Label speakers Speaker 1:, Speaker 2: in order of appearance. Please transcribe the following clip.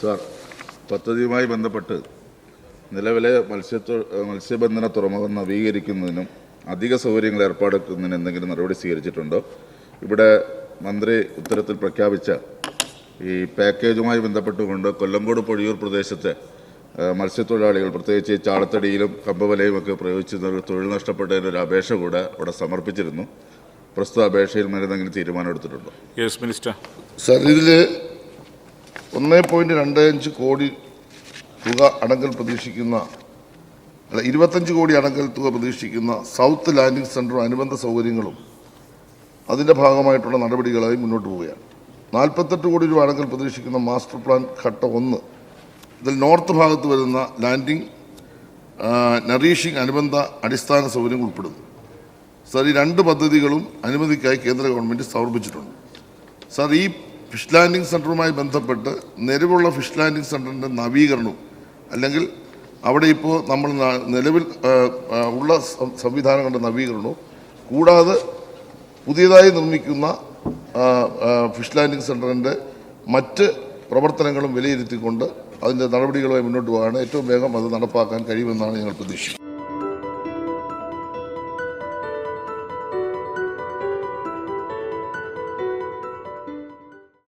Speaker 1: Sir പദ്ധതിയുമായി ബന്ധപ്പെട്ട് നിലവിലെ മത്സ്യത്തൊ മത്സ്യബന്ധന തുറമുഖം നവീകരിക്കുന്നതിനും അധിക സൗകര്യങ്ങൾ ഏർപ്പാടാക്കുന്നതിന് എന്തെങ്കിലും നടപടി സ്വീകരിച്ചിട്ടുണ്ടോ? ഇവിടെ മന്ത്രി ഉത്തരത്തിൽ പ്രഖ്യാപിച്ച ഈ പാക്കേജുമായി ബന്ധപ്പെട്ടുകൊണ്ട് കൊല്ലങ്കോട് പൊഴിയൂർ പ്രദേശത്തെ മത്സ്യത്തൊഴിലാളികൾ പ്രത്യേകിച്ച് ഈ ചാളത്തടിയിലും കമ്പവലയും ഒക്കെ പ്രയോഗിച്ച് തൊഴിൽ നഷ്ടപ്പെട്ടതിന്റെ ഒരു അപേക്ഷ കൂടെ അവിടെ സമർപ്പിച്ചിരുന്നു. പ്രസ്തുത അപേക്ഷയിൽ മേലെന്തെങ്കിലും തീരുമാനം എടുത്തിട്ടുണ്ടോ
Speaker 2: യെസ് മിനിസ്റ്റർ.
Speaker 3: സർ ഇതിൽ ഒന്ന് പോയിന്റ് രണ്ട് അഞ്ച് കോടി തുക അടങ്കൽ പ്രതീക്ഷിക്കുന്ന അല്ല ഇരുപത്തഞ്ച് കോടി അടങ്കൽ തുക പ്രതീക്ഷിക്കുന്ന സൗത്ത് ലാൻഡിംഗ് സെന്ററും അനുബന്ധ സൗകര്യങ്ങളും അതിന്റെ ഭാഗമായിട്ടുള്ള നടപടികളായി മുന്നോട്ട് പോവുകയാണ്. നാൽപ്പത്തെട്ട് കോടി രൂപ അടങ്കൽ പ്രതീക്ഷിക്കുന്ന മാസ്റ്റർ പ്ലാൻ ഘട്ടം ഒന്ന് ഇതിൽ നോർത്ത് ഭാഗത്ത് വരുന്ന ലാൻഡിംഗ് നറീഷിംഗ് അനുബന്ധ അടിസ്ഥാന സൗകര്യങ്ങൾ ഉൾപ്പെടുന്നു. സാർ ഈ രണ്ട് പദ്ധതികളും അനുമതിക്കായി കേന്ദ്ര ഗവൺമെന്റ് സമർപ്പിച്ചിട്ടുണ്ട്. സാർ ഈ ഫിഷ് ലാൻഡിംഗ് സെന്ററുമായി ബന്ധപ്പെട്ട് നിലവിലുള്ള ഫിഷ് ലാൻഡിംഗ് സെന്ററിന്റെ നവീകരണവും അല്ലെങ്കിൽ അവിടെ ഇപ്പോൾ നമ്മൾ നിലവിൽ ഉള്ള സംവിധാനങ്ങളുടെ നവീകരണവും കൂടാതെ പുതിയതായി നിർമ്മിക്കുന്ന ഫിഷ് ലാൻഡിംഗ് സെന്ററിന്റെ മറ്റ് പ്രവർത്തനങ്ങളും വിലയിരുത്തിക്കൊണ്ട് അതിന്റെ നടപടികളുമായി മുന്നോട്ട് പോകാണ് ഏറ്റവും വേഗം അത് നടപ്പാക്കാൻ കഴിയുമെന്നാണ് ഞങ്ങൾ പ്രതീക്ഷിക്കുന്നത്.